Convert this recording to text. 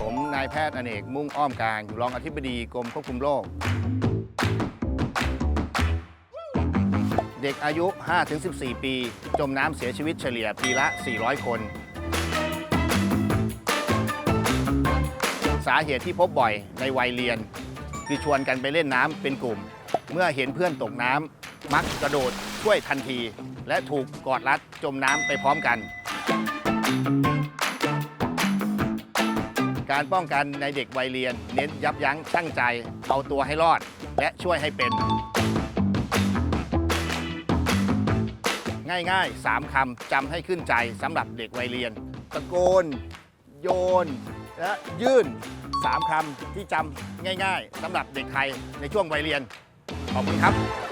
ผมนายแพทย์อเนกมุ่งอ้อมกลางรองอธิบดีกรมควบคุมโรค เด็กอายุ 5-14 ปี จมน้ำเสียชีวิตเฉลี่ยปีละ 400 คน สาเหตุที่พบบ่อยในวัยเรียน คือชวนกันไปเล่นน้ำเป็นกลุ่ม เมื่อเห็นเพื่อนตกน้ำมักกระโดดช่วยทันที และถูกกอดรัดจมน้ำไปพร้อมกัน การป้องกันในเด็กวัยเรียน เน้นยับยั้งชั่งใจ เอาตัวให้รอด และช่วยให้เป็น ง่ายๆ 3คำจำให้ขึ้นใจสำหรับเด็กวัยเรียน ตะโกน โยน และยื่น 3คำที่จำง่ายๆสำหรับเด็กไทยในช่วงวัยเรียน ขอบคุณครับ